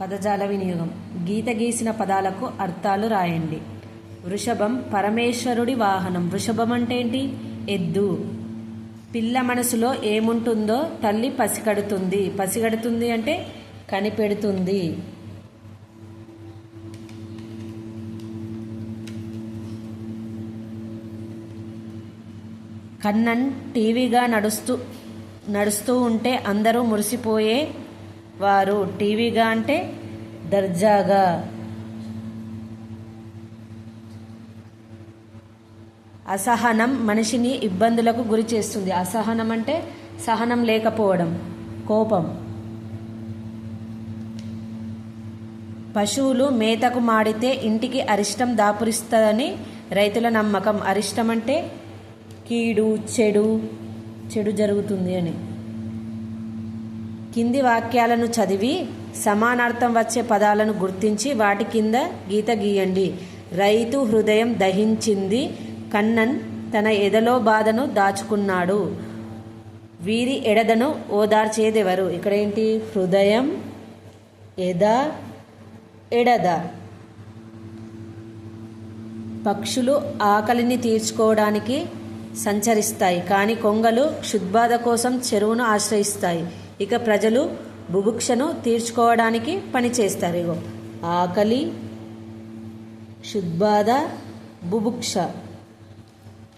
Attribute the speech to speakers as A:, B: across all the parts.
A: పదజాల వినియోగం. గీత గీసిన పదాలకు అర్థాలు రాయండి. వృషభం పరమేశ్వరుడి వాహనం. వృషభం అంటే ఏంటి? ఎద్దు. పిల్ల మనసులో ఏముంటుందో తల్లి పసిగడుతుంది. పసిగడుతుంది అంటే కనిపెడుతుంది. కన్నన్ టీవీగా నడుస్తూ నడుస్తూ ఉంటే అందరూ మురిసిపోయే వారు టీవీగా అంటే దర్జాగా. అసహనం మనిషిని ఇబ్బందులకు గురి చేస్తుంది. అసహనం అంటే సహనం లేకపోవడం కోపం. పశువులు మేతకు మాడితే ఇంటికి అరిష్టం దాపురిస్తుందని రైతుల నమ్మకం. అరిష్టం అంటే కీడు చెడు చెడు జరుగుతుంది అని. కింది వాక్యాలను చదివి సమానార్థం వచ్చే పదాలను గుర్తించి వాటి కింద గీత గీయండి. రైతు హృదయం దహించింది కన్నన్ తన ఎదలో బాధను దాచుకున్నాడు. వీరి ఎడదను ఓదార్చేదెవరు? ఇక్కడ ఏంటి? హృదయం ఎద ఎడద. పక్షులు ఆకలిని తీర్చుకోవడానికి సంచరిస్తాయి కానీ కొంగలు క్షుద్బాధ కోసం చెరువును ఆశ్రయిస్తాయి. ఇక ప్రజలు బుభుక్షను తీర్చుకోవడానికి పనిచేస్తారు ఇగో. ఆకలి క్షుద్బాధ బుభుక్ష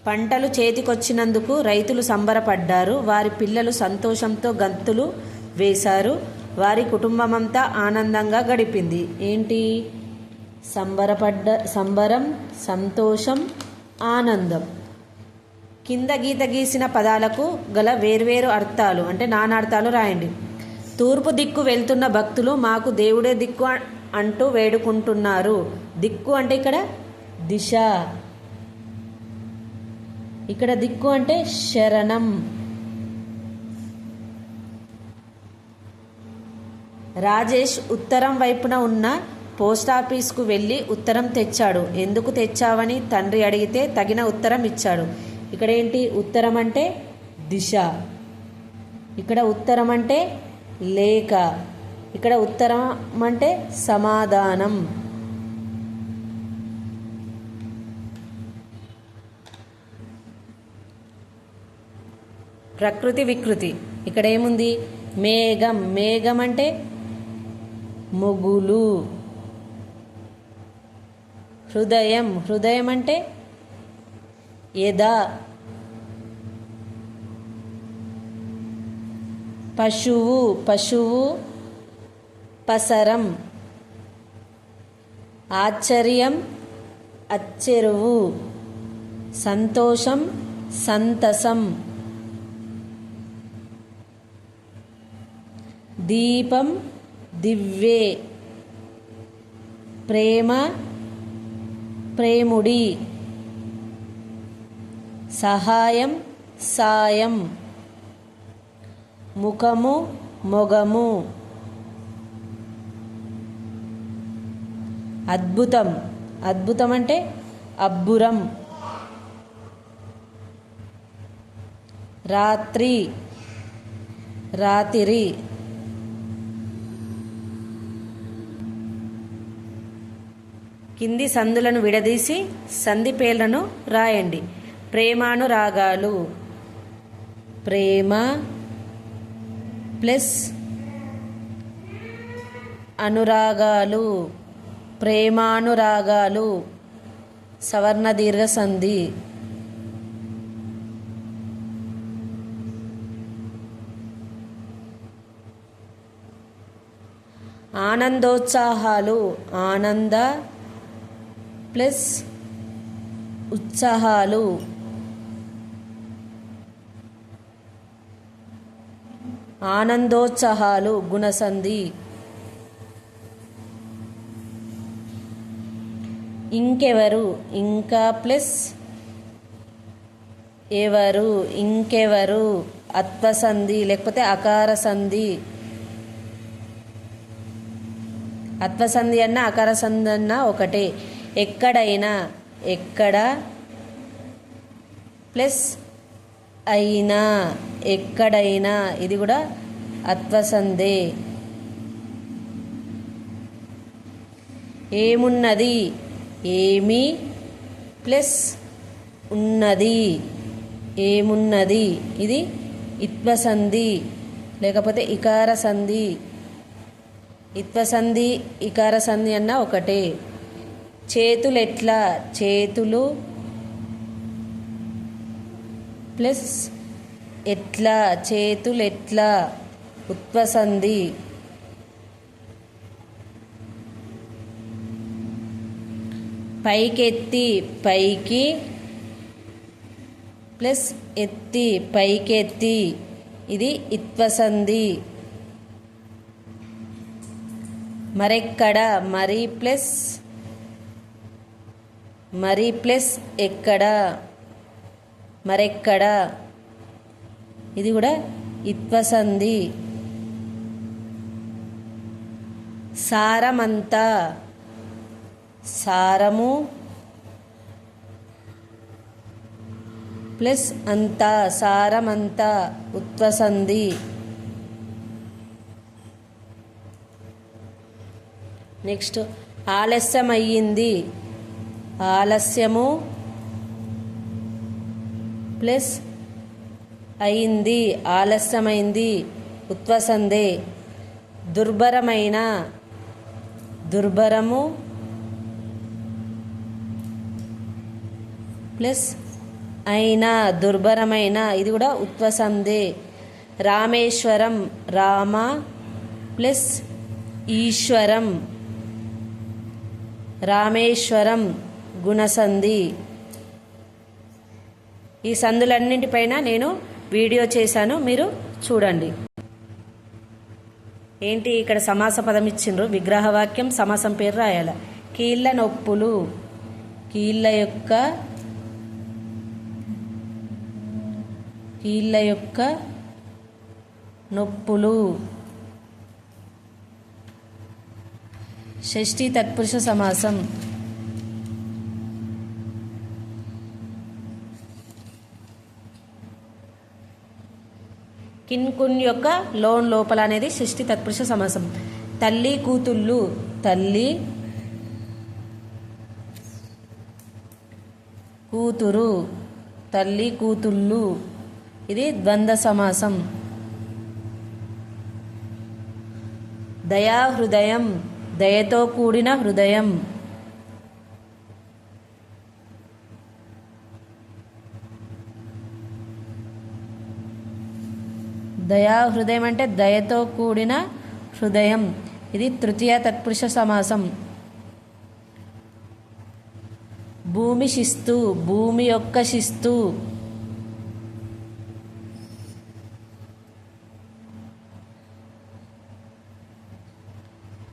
A: పంటలు చేతికొచ్చినందుకు రైతులు సంబరపడ్డారు వారి పిల్లలు సంతోషంతో గంతులు వేశారు వారి కుటుంబమంతా ఆనందంగా గడిపింది. ఏంటి? సంబరపడ్డ సంబరం సంతోషం ఆనందం. కింద గీత గీసిన పదాలకు గల వేర్వేరు అర్థాలు అంటే నానార్థాలు రాయండి. తూర్పు దిక్కు వెళ్తున్న భక్తులు మాకు దేవుడే దిక్కు అంటూ వేడుకుంటున్నారు. దిక్కు అంటే ఇక్కడ దిశ. ఇక్కడ దిక్కు అంటే శరణం. రాజేష్ ఉత్తరం వైపున ఉన్న పోస్టాఫీస్కు వెళ్ళి ఉత్తరం తెచ్చాడు. ఎందుకు తెచ్చావని తండ్రి అడిగితే తగిన ఉత్తరం ఇచ్చాడు. ఇక్కడ ఏంటి? ఉత్తరం అంటే దిశ. ఇక్కడ ఉత్తరం అంటే లేఖ ఇక్కడ ఉత్తరం అంటే సమాధానం. ప్రకృతి వికృతి. ఇక్కడ ఏముంది? మేఘం. మేఘం అంటే మొగులు. హృదయం. హృదయం అంటే ఎద పశువు పశువు పసరం. ఆశ్చర్యం అచ్చెరువు. సంతోషం సంతసం. దీపం దివ్వే ప్రేమ ప్రేముడి. సహాయం సాయం. ముఖము మొగము. అద్భుతం. అద్భుతం అంటే అబ్బురం. రాత్రి. రాతిరి. కింది సందులను విడదీసి సంధి పేర్లను రాయండి. ప్రేమానురాగాలు. ప్రేమ ప్లస్ అనురాగాలు. ప్రేమానురాగాలు. సవర్ణ దీర్ఘ సంధి ఆనందోత్సాహాలు. ఆనంద ప్లస్ ఉత్సాహాలు. ఆనందోత్సాహాలు గుణసంధి. ఇంకెవరు? ఇంకా ప్లస్ ఎవరు? ఇంకెవరు? అత్వసంధి లేకపోతే అకార సంధి అత్వసంధి అన్న అకార సంధి అన్న ఒకటే. ఎక్కడైనా ఎక్కడ? ప్లస్ అయినా ఎక్కడైనా ఇది కూడా అత్వసందే. ఏమున్నది? ఏమి ప్లస్ ఉన్నది. ఏమున్నది? ఇది ఇత్వసంధి లేకపోతే ఇకార సంధి ఇత్వసంధి ఇకార సంధి అన్న ఒకటే. చేతులు ఎట్లా చేతులు ప్లస్ ఎట్లా చేతులు ఎట్లా ఉత్వసంధి పైకెత్తి పైకి ప్లస్ ఎత్తి పైకెత్తి ఇది ఇత్వసంధి మరెక్కడ? మరి ప్లస్ మరి ప్లస్ ఎక్కడ? మరెక్కడ? ఇది కూడా ఇత్వసంధి. సారమంతా. సారము ప్లస్ అంతా సారమంతా ఉత్వసంధి. నెక్స్ట్ ఆలస్యం అయ్యింది ఆలస్యము ప్లస్ అయింది ఆలస్యమైంది ఉత్వసందే దుర్భరమైన దుర్భరము ప్లస్ అయినా దుర్భరమైన ఇది కూడా ఉత్వసందే రామేశ్వరం రామ ప్లస్ ఈశ్వరం రామేశ్వరం గుణసంధి. ఈ సందులన్నింటిపైన నేను వీడియో చేశాను మీరు చూడండి. ఏంటి ఇక్కడ సమాస పదం ఇచ్చిండ్రు? విగ్రహవాక్యం సమాసం పేరు రాయాల. కీళ్ళ నొప్పులు. కీళ్ళ యొక్క కీళ్ళ యొక్క నొప్పులు. షష్ఠి తత్పురుష సమాసం. కిన్కున్ యొక్క లోన్ లోపల అనేది షష్ఠి తత్పురుష సమాసం. తల్లి కూతుళ్ళు తల్లి కూతురు తల్లి కూతుళ్ళు. ఇది ద్వంద్వ సమాసం. దయా హృదయం దయతో కూడిన హృదయం. దయా హృదయం అంటే దయతో కూడిన హృదయం. ఇది తృతీయ తత్పురుష సమాసం. భూమి శిస్తు భూమి యొక్క శిస్తు.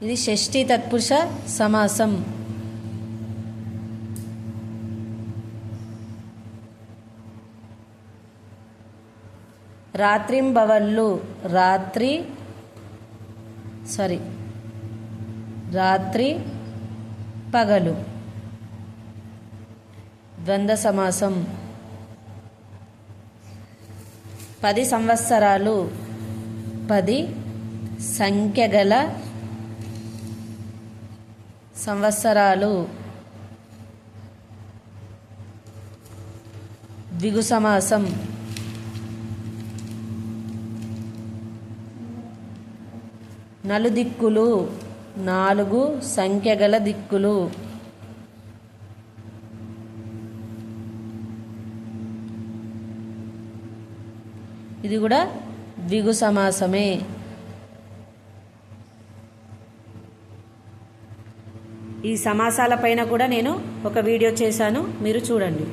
A: ఇది షష్ఠి తత్పురుష సమాసం. రాత్రింబవళ్ళు రాత్రి సారీ రాత్రి పగలు. ద్వంద్వ సమాసం. పది సంవత్సరాలు పది సంఖ్య గల సంవత్సరాలు. ద్విగు సమాసం. నలుదిక్కులు నాలుగు సంఖ్య గల దిక్కులు. ఇది కూడా ద్విగు సమాసమే. ఈ సమాసాల పైన కూడా నేను ఒక వీడియో చేశాను మీరు చూడండి.